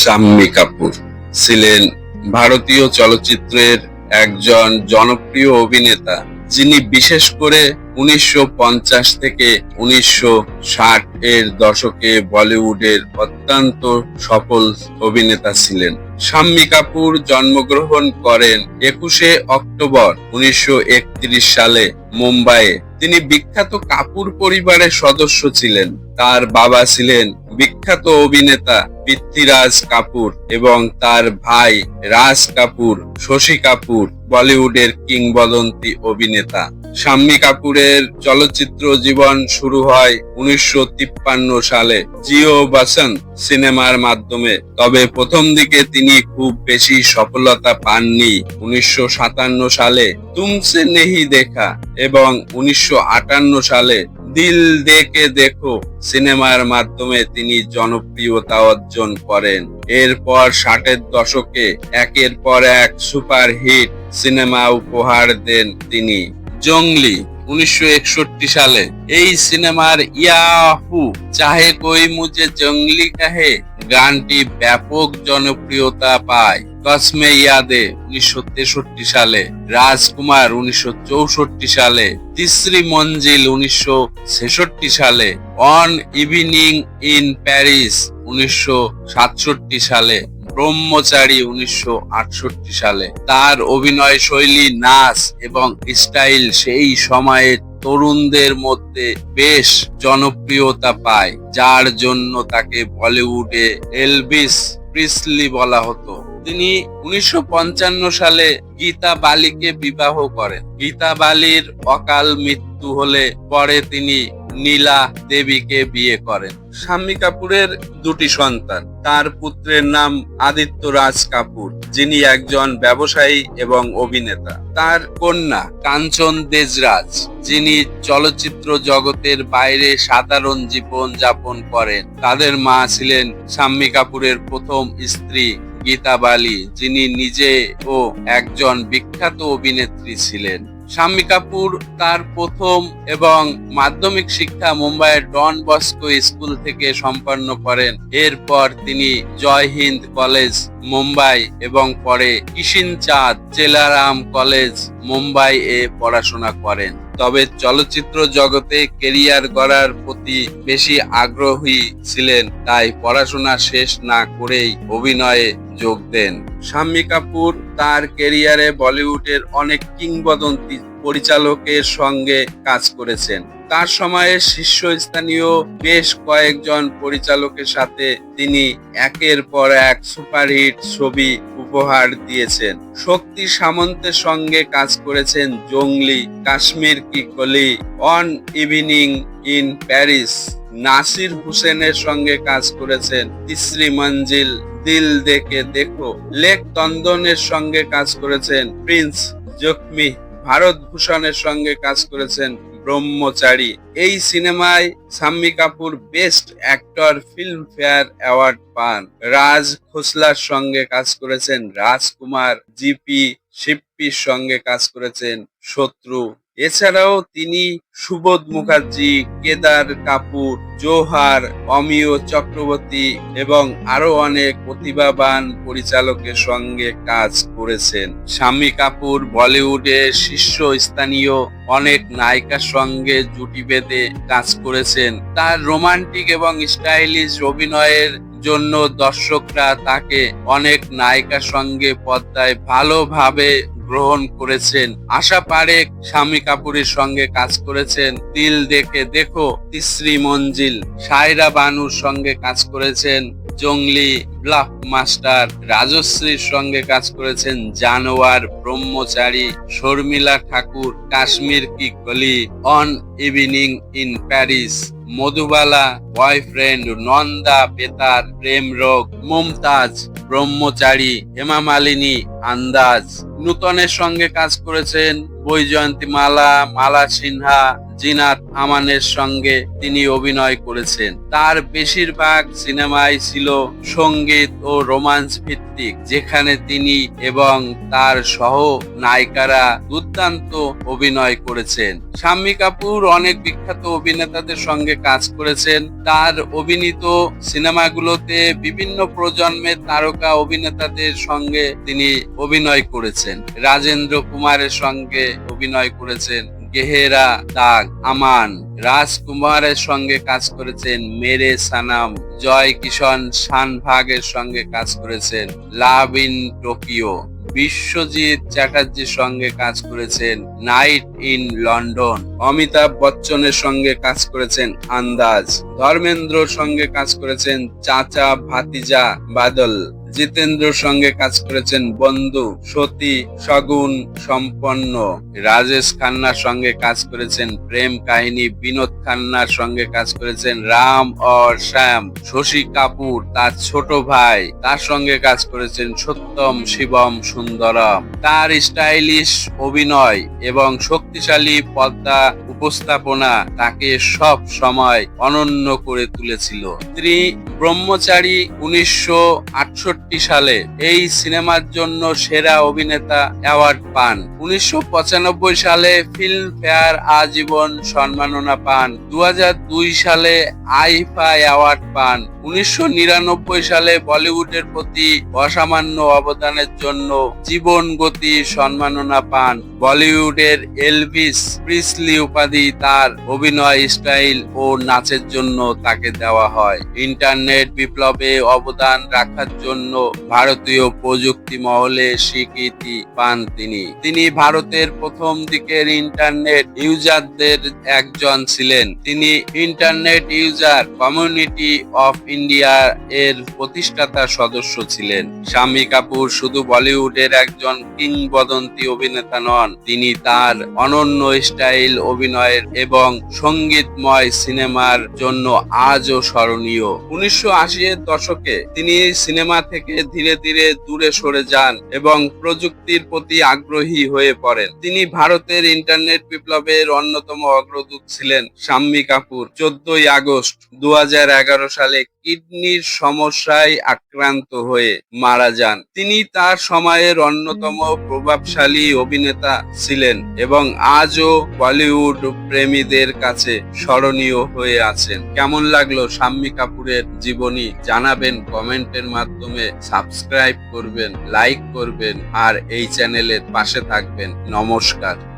শাম্মী কাপুর। ছিলেন ভারতীয় চলচ্চিত্রের একজন জনপ্রিয় অভিনেতা, যিনি বিশেষ করে উনিশশো পঞ্চাশ থেকে উনিশশো ষাট এর দশকে বলিউডের অত্যন্ত সফল অভিনেতা ছিলেন। শাম্মী কাপুর জন্মগ্রহণ করেন একুশে অক্টোবর উনিশশো একত্রিশ সালে মুম্বাইয়ে। তিনি বিখ্যাত কাপুর পরিবারের সদস্য ছিলেন। তার বাবা ছিলেন বিখ্যাত অভিনেতা পৃথ্বীরাজ কাপুর এবং তার ভাই রাজ কাপুর, শশী কাপুর, বলিউডের কিংবদন্তি অভিনেতা। শাম্মী কাপুরের চলচ্চিত্র জীবন শুরু হয় উনিশশো তিপ্পান্ন সালে। জিও বাসন সিনেমার মাধ্যমে। তবে প্রথম দিকে তিনি খুব বেশি সফলতা পাননি। উনিশশো সাতান্ন সালে তুমসে নেহি দেখা এবং উনিশশো আটান্ন সালে দিল দেখে দেখো, সিনেমার মাধ্যমে তিনি জনপ্রিয়তা অর্জন করেন। এরপর ষাটের দশকে একের পর এক সুপারহিট সিনেমা উপহার দেন তিনি। জংলি উনিশশো একষট্টি সালে। এই সিনেমার ইয়াহু, চাহে কই মুজে জঙ্গলি কাহে, গানটি ব্যাপক জনপ্রিয়তা পায়। কসমে ইয়াদে, উনিশশো সালে। রাজকুমার, উনিশশো চৌষট্টি সালে। তিসরি মঞ্জিল, উনিশশো ছেষট্টি সালে। অন ইভিনিং ইন প্যারিস, উনিশশো সাতষট্টি সালে। ব্রহ্মচারী উনিশশো সালে। তার অভিনয় শৈলী, নাচ এবং স্টাইল সেই সময়ের তরুণদের মধ্যে বেশ জনপ্রিয়তা পায়, যার জন্য তাকে বলিউডে এলভিস প্রিসলি বলা হতো। তিনি উনিশশো পঞ্চান্ন সালে গীতা বালিকে বিবাহ করেন। গীতা বালির অকাল মৃত্যু হলে পরে তিনি নীলা দেবীকে বিয়ে করেন। শাম্মী কাপুরের দুটি সন্তান, তার পুত্রের নাম আদিত্য রাজ কাপুর, যিনি একজন ব্যবসায়ী এবং অভিনেতা। তার কন্যা কাঞ্চন দেজরাজ, যিনি চলচ্চিত্র জগতের বাইরে সাধারণ জীবন যাপন করেন। তাদের মা ছিলেন শাম্মী কাপুরের প্রথম স্ত্রী গীতা বালি যিনি নিজে ও একজন বিখ্যাত অভিনেত্রী ছিলেন। শাম্মী কাপুর তার প্রথম এবং মাধ্যমিক শিক্ষা মুম্বাইয়ের ডন বস্কো স্কুল থেকে সম্পন্ন করেন। এরপর তিনি জয় হিন্দ কলেজ, মুম্বাই এবং পরে কিষিন চাঁদ জেলারাম কলেজ মুম্বাই এ পড়াশোনা করেন। তবে চলচ্চিত্র জগতে কেরিয়ার গড়ার প্রতি বেশি আগ্রহী ছিলেন, তাই পড়াশোনা শেষ না করেই অভিনয়ে যোগ দেন। শাম্মী কাপুর তার কেরিয়ারে বলিউডের অনেক কিংবদন্তি পরিচালকের সঙ্গে কাজ করেছেন। তার সময়ে শীর্ষস্থানীয় বেশ কয়েকজন পরিচালকের সাথে তিনি একের পর এক সুপারহিট ছবি উপহার দিয়েছেন। শক্তি সামন্তের সঙ্গে কাজ করেছেন Junglee Kashmir ki Kali an evening in Paris. Nasir হুসেনের সঙ্গে কাজ করেছেন তিসরি মঞ্জিল, দিল দেখে দেখো। লেক তন্দনের সঙ্গে কাজ করেছেন প্রিন্স জখমি। ভারত ভূষণের সঙ্গে কাজ করেছেন ব্রহ্মচারী। এই সিনেমায় Shammi Kapoor best actor Filmfare award পান। রাজ খোসলার সঙ্গে কাজ করেছেন রাজকুমার, জিপি শিপ্পির সঙ্গে কাজ করেছেন শত্রু এছাড়াও তিনি সুবোধ মুখার্জি, কেদার কাপুর, জোহার, অমিয় চক্রবর্তী এবং আরও অনেক প্রতিভাবান পরিচালকের সঙ্গে কাজ করেছেন। শাম্মী কাপুর বলিউডে শীর্ষস্থানীয় অনেক নায়িকার সঙ্গে জুটি বেঁধে কাজ করেছেন। তার রোমান্টিক এবং স্টাইলিশ অভিনয়ের জন্য দর্শকরা তাকে অনেক নায়িকার সঙ্গে পদ্মায় ভালোভাবে গ্রহণ করেছেন। আশা পারেক স্বামী কাপুরের সঙ্গে কাজ করেছেন। দিল দেখে দেখো, তিসরি মঞ্জিল। সায়রা বানুর সঙ্গে কাজ করেছেন। জঙ্গলি ব্লাফ মাস্টার রাজশ্রীর সঙ্গে কাজ করেছেন জানোয়ার, ব্রহ্মচারী, Sharmila Thakur, Kashmir ki Kali, an evening in Paris, Madhubala, boyfriend, Nanda, বেতার প্রেম রোগ মুমতাজ, ব্রহ্মচারী, হেমা মালিনী, আন্দাজ। নূতনের সঙ্গে কাজ করেছেন বৈজয়ন্তী মালা মালা সিনহা জিনাত আমানের সঙ্গে তিনি অভিনয় করেছেন। তার বেশিরভাগ সিনেমাই ছিল সংগীত ও রোমান্স ভিত্তিক, যেখানে তিনি এবং তার সহ নায়িকারা দুর্দান্ত অভিনয় করেছেন। শাম্মী কাপুর অনেক বিখ্যাত অভিনেতাদের সঙ্গে কাজ করেছেন। তার অভিনীত সিনেমাগুলোতে বিভিন্ন প্রজন্মের তারকা অভিনেতাদের সঙ্গে তিনি অভিনয় করেছেন। রাজেন্দ্র কুমারের সঙ্গে অভিনয় করেছেন। গেহেরা দাগ আমান। রাজকুমারের সঙ্গে কাজ করেছেন মেরে সানাম। জয় কিষণ শানভাগের সঙ্গে কাজ করেছেন লাভ ইন টোকিও। বিশ্বজিৎ চ্যাটার্জির সঙ্গে কাজ করেছেন নাইট ইন লন্ডন। অমিতাভ বচ্চনের সঙ্গে কাজ করেছেন আন্দাজ। ধর্মেন্দ্রর সঙ্গে কাজ করেছেন চাচা ভাতিজা বাদল। জিতেন্দ্রর সঙ্গে কাজ করেছেন বন্ধু সতী সগুন সম্পন্ন। রাজেশ খান্নার সঙ্গে কাজ করেছেন প্রেম কাহিনী বিনোদ খান্নার সঙ্গে কাজ করেছেন রাম অর শ্যাম। শশী কাপুর, তার ছোট ভাই, তার সঙ্গে কাজ করেছেন সত্যম শিবম সুন্দরম তার স্টাইলিশ অভিনয় এবং শক্তিশালী পদ্মা উপস্থাপনা তাকে সব সময় অনন্য করে তুলেছিল। তিনি ব্রহ্মচারী উনিশশো আটষট্টি সালে এই সিনেমার জন্য সেরা অভিনেতা অ্যাওয়ার্ড পান। উনিশশো পঁচানব্বই সালে ফিল্ম ফেয়ার আজীবন সম্মাননা পান। দু সালে আইফা অ্যাওয়ার্ড পান। উনিশশো নিরানব্বই সালে বলিউডের প্রতি অসামান্য অবদানের জন্য জীবন গতি সম্মাননা পান। বলিউডের এলভিস প্রিসলি উপাধি তার অভিনয় স্টাইল ও নাচের জন্য তাকে দেওয়া হয়। ইন্টারনেট বিপ্লবে অবদান রাখার জন্য ভারতীয় প্রযুক্তি মহলে স্বীকৃতি পান তিনি। তিনি ভারতের প্রথম দিকের ইন্টারনেট ইউজারদের একজন ছিলেন। তিনি internet user community of India এর প্রতিষ্ঠাতা সদস্য ছিলেন। শাম্মী কাপুর শুধু বলিউডের একজন কিংবদন্তি অভিনেতা নন, তিনি তার অনন্য স্টাইল অভিনয়ের এবং সঙ্গীতময় সিনেমার জন্য আজও স্মরণীয়। উনিশশো এর দশকে তিনি সিনেমা থেকে ধীরে ধীরে দূরে সরে যান এবং প্রযুক্তির প্রতি আগ্রহী হয়ে পড়েন। তিনি ভারতের ইন্টারনেট বিপ্লবের অন্যতম অগ্রদূত ছিলেন শাম্মী কাপুর। চোদ্দই আগস্ট দু হাজার এগারো সালে কিডনির সমস্যায় আক্রান্ত হয়ে মারা যান। তিনি তার সময়ের অন্যতম প্রভাবশালী অভিনেতা ছিলেন এবং আজও বলিউড প্রেমীদের কাছে স্মরণীয় হয়ে আছেন। কেমন লাগল শাম্মী কাপুরের জীবনী? জানাবেন কমেন্টের মাধ্যমে। সাবস্ক্রাইব করবেন, লাইক করবেন, আর এই চ্যানেলের পাশে থাকবেন। নমস্কার।